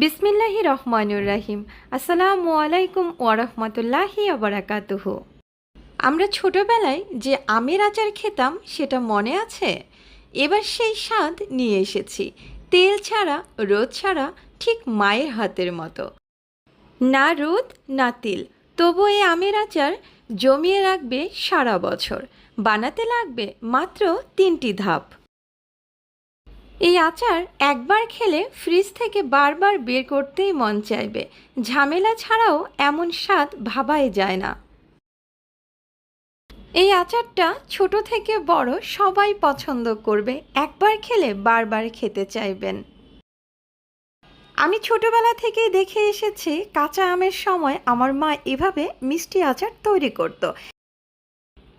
বিসমিল্লাহি রহমানুর রাহিম। আসসালামু আলাইকুম ওয়ারহমতুল্লাহি আবরাকাতুহ আমরা ছোটবেলায় যে আমের আচার খেতাম, সেটা মনে আছে? এবার সেই স্বাদ নিয়ে এসেছি। তেল ছাড়া, রোদ ছাড়া, ঠিক মায়ের হাতের মতো। না রোদ, না তেল। তবু এই আমের আচার জমিয়ে রাখবে সারা বছর। বানাতে লাগবে মাত্র তিনটি ধাপ। এই আচার একবার খেলে ফ্রিজ থেকে বারবার বের করতেই মন চাইবে। ঝামেলা ছাড়াও এমন স্বাদ ভাবাই যায় না। এই আচারটা ছোট থেকে বড় সবাই পছন্দ করবে, একবার খেলে বারবার খেতে চাইবেন। আমি ছোটবেলা থেকেই দেখে এসেছি, কাঁচা আমের সময় আমার মা এভাবে মিষ্টি আচার তৈরি করত।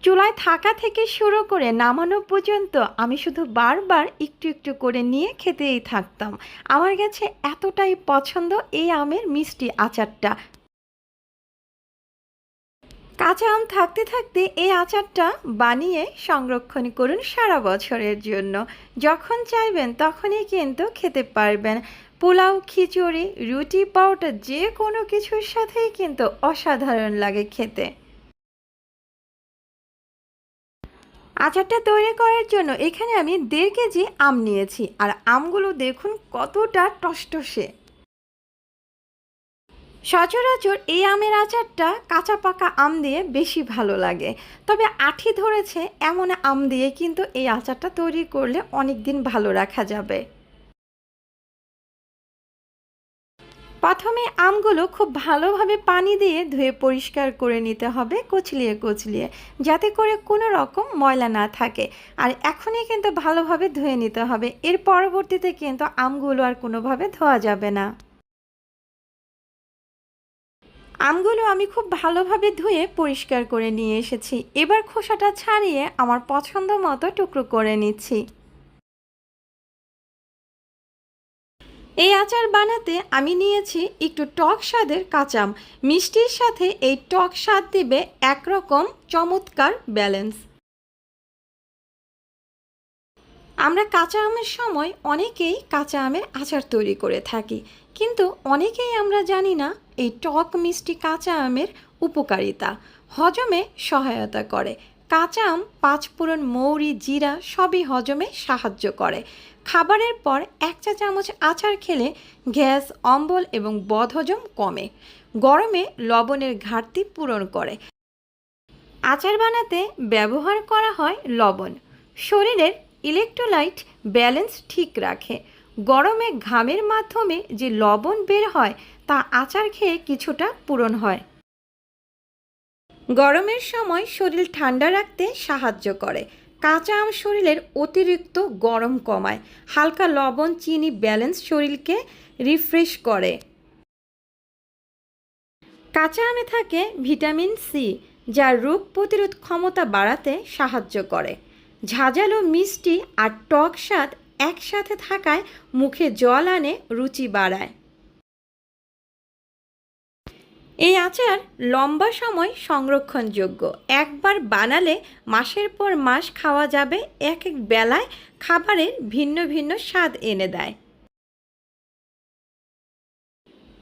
চুলায় থাকা থেকে শুরু করে নামানো পর্যন্ত আমি শুধু বারবার একটু একটু করে নিয়ে খেতেই থাকতাম। আমার কাছে এতটাই পছন্দ এই আমের মিষ্টি আচারটা। কাঁচা আম থাকতে থাকতে এই আচারটা বানিয়ে সংরক্ষণ করুন সারা বছরের জন্য। যখন চাইবেন তখনই কিন্তু খেতে পারবেন। পোলাও, খিচুড়ি, রুটি পাউডার যে কোনো কিছুর সাথেই কিন্তু অসাধারণ লাগে খেতে। আচারটা তৈরি করার জন্য এখানে আমি দেড় কেজি আম নিয়েছি। আর আমগুলো দেখুন কতটা টসটসে। সচরাচর এই আমের আচারটা কাঁচা পাকা আম দিয়ে বেশি ভালো লাগে। তবে আঠি ধরেছে এমন আম দিয়ে কিন্তু এই আচারটা তৈরি করলে অনেক দিন ভালো রাখা যাবে। প্রথমে আমগুলো খুব ভালোভাবে পানি দিয়ে ধুয়ে পরিষ্কার করে নিতে হবে কচলিয়ে কচলিয়ে, যাতে করে কোনো রকম ময়লা না থাকে। আর এখনই কিন্তু ভালোভাবে ধুয়ে নিতে হবে। এর পরবর্তীতে কিন্তু আমগুলো আর কোনোভাবে ধোয়া যাবে না। আমগুলো আমি খুব ভালোভাবে ধুয়ে পরিষ্কার করে নিয়ে এসেছি। এবার খোসাটা ছাড়িয়ে আমার পছন্দ মতো টুকরো করে নিচ্ছি। এই আচার বানাতে আমি নিয়েছি একটু টক স্বাদের কাঁচাম। মিষ্টির সাথে এই টক স্বাদ দিবে একরকম চমৎকার ব্যালেন্স। আমরা কাঁচা আমের সময় অনেকেই কাঁচা আমের আচার তৈরি করে থাকি, কিন্তু অনেকেই আমরা জানি না এই টক মিষ্টি কাঁচা আমের উপকারিতা, হজমে সহায়তা করে। কাঁচা আম পাঁচফোড়ন, মৌরি, জিরা সবই হজমে সাহায্য করে। খাবারের পর এক চা চামচ আচার খেলে গ্যাস, অম্বল এবং বদহজম কমে। গরমে লবণের ঘাটতি পূরণ করে। আচার বানাতে ব্যবহার করা হয় লবণ। শরীরের ইলেকট্রোলাইট ব্যালেন্স ঠিক রাখে। গরমে ঘামের মাধ্যমে যে লবণ বের হয়, তা আচার খেয়ে কিছুটা পূরণ হয়। গরমের সময় শরীর ঠান্ডা রাখতে সাহায্য করে। কাঁচা আম শরীরের অতিরিক্ত গরম কমায়। হালকা লবণ, চিনি ব্যালেন্স শরীরকে রিফ্রেশ করে। কাঁচা আমে থাকে ভিটামিন সি, যা রোগ প্রতিরোধ ক্ষমতা বাড়াতে সাহায্য করে। ঝাঁঝালো মিষ্টি আর টক স্বাদ একসাথে থাকায় মুখে জল আনে, রুচি বাড়ায়। এই আচার লম্বা সময় সংরক্ষণযোগ্য। একবার বানালে মাসের পর মাস খাওয়া যাবে এক এক বেলায় খাবারের ভিন্ন ভিন্ন স্বাদ এনে দেয়।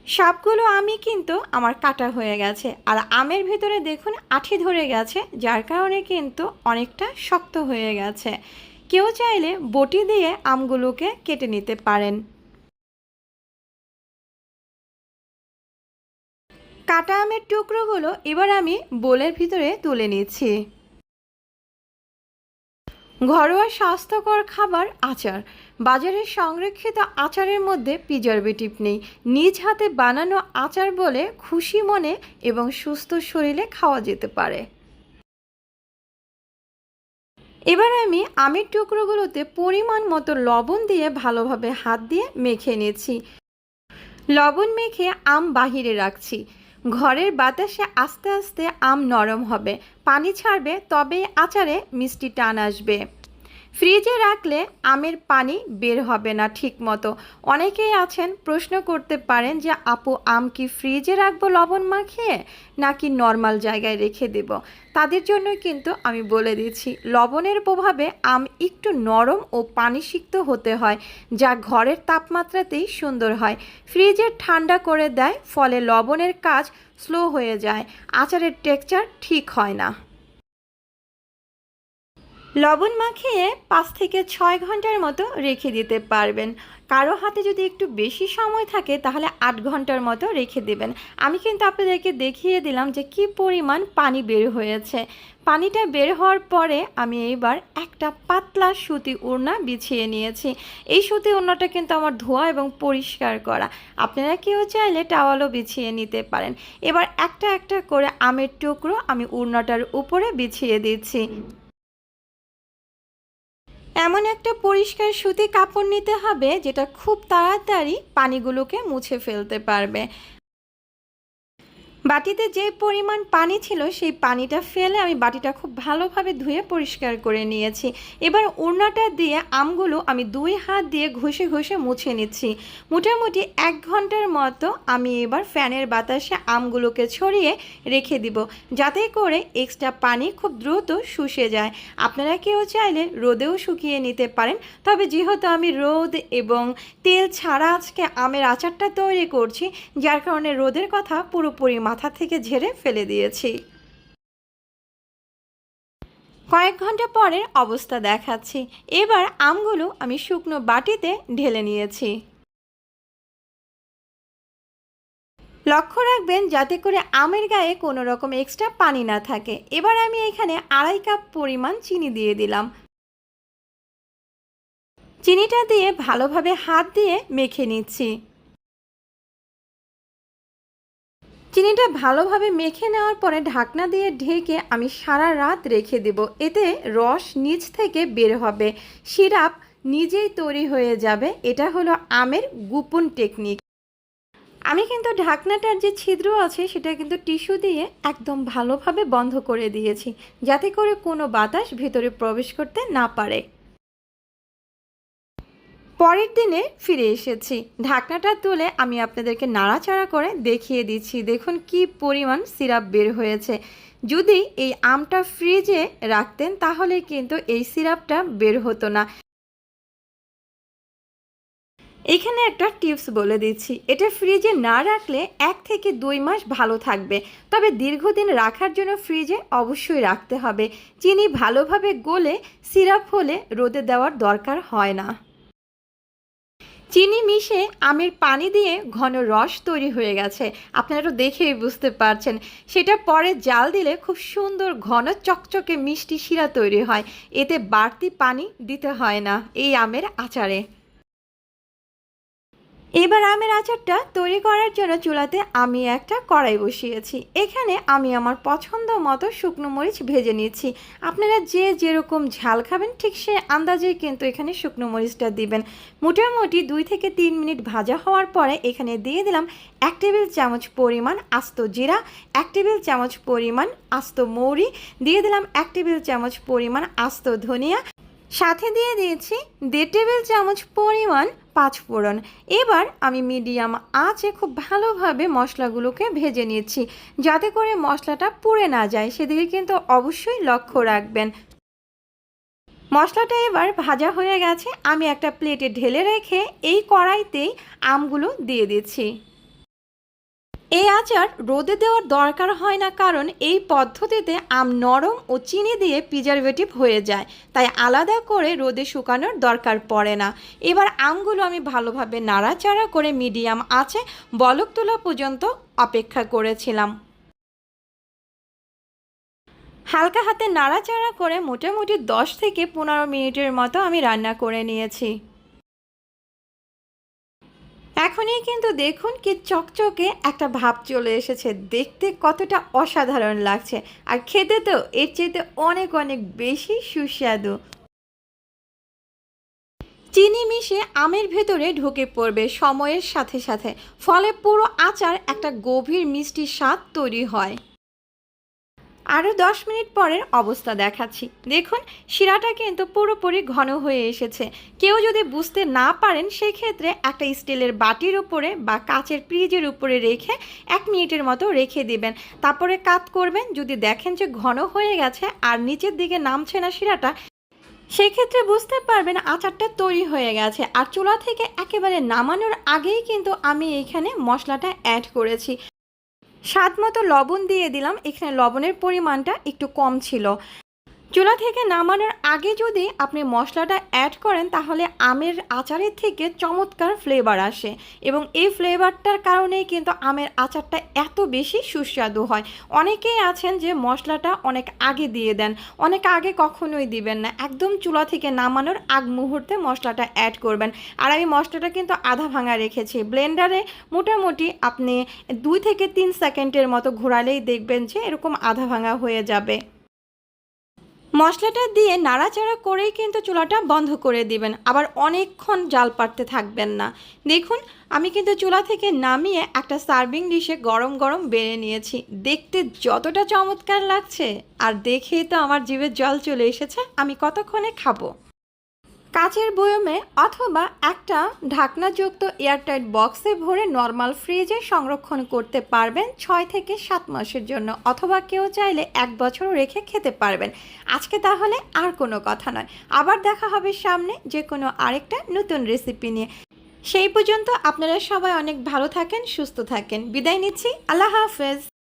সবগুলো আমি কিন্তু আমার কাটা হয়ে গেছে। আর আমের ভিতরে দেখুন আঠি ধরে গেছে, যার কারণে কিন্তু অনেকটা শক্ত হয়ে গেছে। কেউ চাইলে বটি দিয়ে আমগুলোকে কেটে নিতে পারেন। কাটা আমের টুকরোগুলো এবার আমি বোলের ভিতরে তুলে নিচ্ছি ঘরোয়া স্বাস্থ্যকর খাবার আচার। বাজারের সংরক্ষিত আচারের মধ্যে প্রিজারভেটিভ নেই। নিজ হাতে বানানো আচার বলে খুশি মনে এবং সুস্থ শরীরে খাওয়া যেতে পারে। এবার আমি আমের টুকরোগুলোতে পরিমাণ মতো লবণ দিয়ে ভালোভাবে হাত দিয়ে মেখে নিয়েছি। লবণ মেখে আম বাহিরে রাখছি। ঘরের বাতাসে আস্তে আস্তে আম নরম হবে। পানি ছাড়বে তবে আচারে মিষ্টি টান আসবে। ফ্রিজে রাখলে আমের পানি বের হবে না ঠিক মতো অনেকেই আছেন, প্রশ্ন করতে পারেন যে, আপু, আম কি ফ্রিজে রাখব লবণ মাখিয়ে, নাকি নর্মাল জায়গায় রেখে দেব? তাদের জন্যই কিন্তু আমি বলে দিচ্ছি, লবণের প্রভাবে আম একটু নরম ও পানিসিক্ত হতে হয়, যা ঘরের তাপমাত্রাতেই সুন্দর হয়। ফ্রিজে ঠান্ডা করে দেয়, ফলে লবণের কাজ স্লো হয়ে যায়, আচারের টেক্সচার ঠিক হয় না। লবণ মাখিয়ে পাঁচ থেকে ছয় ঘণ্টার মতো রেখে দিতে পারবেন। কারও হাতে যদি একটু বেশি সময় থাকে, তাহলে আট ঘণ্টার মতো রেখে দেবেন। আমি কিন্তু আপনাদেরকে দেখিয়ে দিলাম যে কি পরিমাণ পানি বের হয়েছে। পানিটা বের হওয়ার পরে আমি এইবার একটা পাতলা সুতি ওড়না বিছিয়ে নিয়েছি। এই সুতি ওড়নাটা কিন্তু আমার ধোয়া এবং পরিষ্কার করা। আপনারা কেউ চাইলে টাওয়ালও বিছিয়ে নিতে পারেন। এবার একটা একটা করে আমের টুকরো আমি ওড়নাটার উপরে বিছিয়ে দিচ্ছি। এমন একটা পরিষ্কার সুতি কাপড় নিতে হবে যেটা খুব তাড়াতাড়ি পানিগুলোকে মুছে ফেলতে পারবে। বাটিতে যে পরিমাণ পানি ছিল, সেই পানিটা ফেলে আমি বাটিটা খুব ভালোভাবে ধুয়ে পরিষ্কার করে নিয়েছি। এবার ওড়নাটা দিয়ে আমগুলো আমি দুই হাত দিয়ে ঘষে ঘষে মুছে নিচ্ছি। মোটামুটি এক ঘণ্টার মতো আমি এবার ফ্যানের বাতাসে আমগুলোকে ছড়িয়ে রেখে দিব, যাতে করে এক্সট্রা পানি খুব দ্রুত শুষে যায়। আপনারা কেউ চাইলে রোদেও শুকিয়ে নিতে পারেন, তবে যেহেতু আমি রোদ এবং তেল ছাড়া আজকে আমের আচারটা তৈরি করছি, যার কারণে রোদের কথা পুরোপুরি মাথা থেকে ঝেড়ে ফেলে দিয়েছি। কয়েক ঘণ্টা পরের অবস্থা দেখাচ্ছি। এবার আমগুলো আমি শুকনো বাটিতে ঢেলে নিয়েছি। লক্ষ্য রাখবেন, যাতে করে আমের গায়ে কোনো রকম এক্সট্রা পানি না থাকে। এবার আমি এখানে আড়াই কাপ পরিমাণ চিনি দিয়ে দিলাম। চিনিটা দিয়ে ভালোভাবে হাত দিয়ে মেখে নিচ্ছি। চিনিটা ভালোভাবে মেখে নেওয়ার পরে ঢাকনা দিয়ে ঢেকে আমি সারা রাত রেখে দেব। এতে রস নিচ থেকে বের হবে। সিরাপ নিজেই তৈরি হয়ে যাবে। এটা হলো আমের গোপন টেকনিক আমি কিন্তু ঢাকনাটার যে ছিদ্র আছে সেটা কিন্তু টিস্যু দিয়ে একদম ভালোভাবে বন্ধ করে দিয়েছি, যাতে করে কোনো বাতাস ভেতরে প্রবেশ করতে না পারে। পরের দিনে ফিরে এসেছি। ঢাকনাটা তুলে আমি আপনাদেরকে নাড়াচাড়া করে দেখিয়ে দিচ্ছি। দেখুন কি পরিমাণ সিরাপ বের হয়েছে। যদি এই আমটা ফ্রিজে রাখতেন তাহলে কিন্তু এই সিরাপটা বের হতো না। এখানে একটা টিপস বলে দিচ্ছি। এটা ফ্রিজে না রাখলে এক থেকে দুই মাস ভালো থাকবে। তবে দীর্ঘদিন রাখার জন্য ফ্রিজে অবশ্যই রাখতে হবে। চিনি ভালোভাবে গলে সিরাপ হলে রোদে দেওয়ার দরকার হয় না। চিনি মিশে আমের পানি দিয়ে ঘন রস তৈরি হয়ে গেছে। আপনারা দেখেই বুঝতে পারছেন। সেটা পরে জাল দিলে খুব সুন্দর ঘন চকচকে মিষ্টি শিরা তৈরি হয়। এতে বাড়তি পানি দিতে হয় না এই আমের আচারে। এবার আমের আচারটা তৈরি করার জন্য চুলাতে আমি একটা কড়াই বসিয়েছি। এখানে আমি আমার পছন্দ মতো শুকনো মরিচ ভেজে নিয়েছি আপনারা যে যেরকম ঝাল খাবেন, ঠিক সে আন্দাজেই কিন্তু এখানে শুকনো মরিচটা দিবেন। মোটামুটি দুই থেকে তিন মিনিট ভাজা হওয়ার পরে এখানে দিয়ে দিলাম এক টেবিল চামচ পরিমাণ আস্ত জিরা, এক টেবিল চামচ পরিমাণ আস্ত মৌরি, দিয়ে দিলাম এক টেবিল চামচ পরিমাণ আস্ত ধনিয়া, সাথে দিয়ে দিয়েছি দেড় টেবিল চামচ পরিমাণ পাঁচ ফোড়ন। এবার আমি মিডিয়াম আঁচে খুব ভালোভাবে মশলাগুলোকে ভেজে নিয়েছি যাতে করে মশলাটা পুড়ে না যায়। সেদিকে কিন্তু অবশ্যই লক্ষ্য রাখবেন। মশলাটা এবার ভাজা হয়ে গেছে। আমি একটা প্লেটে ঢেলে রেখে এই কড়াইতেই আমগুলো দিয়ে দিচ্ছি। এই আচার রোদে দেওয়ার দরকার হয় না কারণ এই পদ্ধতিতে আম নরম ও চিনি দিয়ে প্রিজারভেটিভ হয়ে যায়। তাই আলাদা করে রোদে শুকানোর দরকার পড়ে না। এবার আমগুলো আমি ভালোভাবে নাড়াচাড়া করে মিডিয়াম আছে বলক তোলা পর্যন্ত অপেক্ষা করেছিলাম। হালকা হাতে নাড়াচাড়া করে মোটামুটি দশ থেকে পনেরো মিনিটের মতো আমি রান্না করে নিয়েছি। এখনই কিন্তু দেখুন কি চকচকে একটা ভাব চলে এসেছে। দেখতে কতটা অসাধারণ লাগছে। আর খেতে তো এর চেয়েতে অনেক অনেক বেশি সুস্বাদু। চিনি মিশে আমের ভেতরে ঢুকে পড়বে সময়ের সাথে সাথে। ফলে পুরো আচার একটা গভীর মিষ্টি স্বাদ তৈরি হয়। আরও দশ মিনিট পরের অবস্থা দেখাচ্ছি। দেখুন, শিরাটা কিন্তু পুরোপুরি ঘন হয়ে এসেছে। কেউ যদি বুঝতে না পারেন, সেক্ষেত্রে একটা স্টিলের বাটির উপরে বা কাচের ফ্রিজের উপরে রেখে এক মিনিটের মতো রেখে দিবেন। তারপরে কাত করবেন, যদি দেখেন যে ঘন হয়ে গেছে আর নিচের দিকে নামছে না শিরাটা, সেক্ষেত্রে বুঝতে পারবেন আচারটা তৈরি হয়ে গেছে। আর চুলা থেকে একেবারে নামানোর আগেই কিন্তু আমি এখানে মশলাটা অ্যাড করেছি। স্বাদ মতো লবণ দিয়ে দিলাম। এখানে লবণের পরিমাণটা একটু কম ছিল। চুলা থেকে নামানোর আগে যদি আপনি মশলাটা অ্যাড করেন, তাহলে আমের আচারের থেকে চমৎকার ফ্লেভার আসে। এবং এই ফ্লেভারটার কারণেই কিন্তু আমের আচারটা এত বেশি সুস্বাদু হয়। অনেকেই আছেন যে মশলাটা অনেক আগে দিয়ে দেন, অনেক আগে কখনোই দিবেন না। একদম চুলা থেকে নামানোর আগ মুহূর্তে মশলাটা অ্যাড করবেন। আর আমি মশলাটা কিন্তু আধা ভাঙা রেখেছি। ব্লেন্ডারে মোটামুটি আপনি দুই থেকে তিন সেকেন্ডের মতো ঘোরালেই দেখবেন যে এরকম আধা ভাঙা হয়ে যাবে। মশলাটা দিয়ে নাড়াচাড়া করেই কিন্তু চুলাটা বন্ধ করে দিবেন। আবার অনেকক্ষণ জাল পাড়তে থাকবেন না। দেখুন, আমি কিন্তু চুলা থেকে নামিয়ে একটা সার্ভিং ডিশে গরম গরম বেড়ে নিয়েছি। দেখতে যতটা চমৎকার লাগছে, আর দেখেই তো আমার জীবের জল চলে এসেছে, আমি কতক্ষণে খাব? কাচের বয়মে অথবা একটা ঢাকনাযুক্ত এয়ারটাইট বক্সে ভরে নর্মাল ফ্রিজে সংরক্ষণ করতে পারবেন ছয় থেকে সাত মাসের জন্য অথবা কেউ চাইলে এক বছর রেখে খেতে পারবেন। আজকে তাহলে আর কোনো কথা নয়। আবার দেখা হবে সামনে যে কোনো আরেকটা নতুন রেসিপি নিয়ে। সেই পর্যন্ত আপনারা সবাই অনেক ভালো থাকেন, সুস্থ থাকেন। বিদায় নিচ্ছি। আল্লাহ হাফেজ।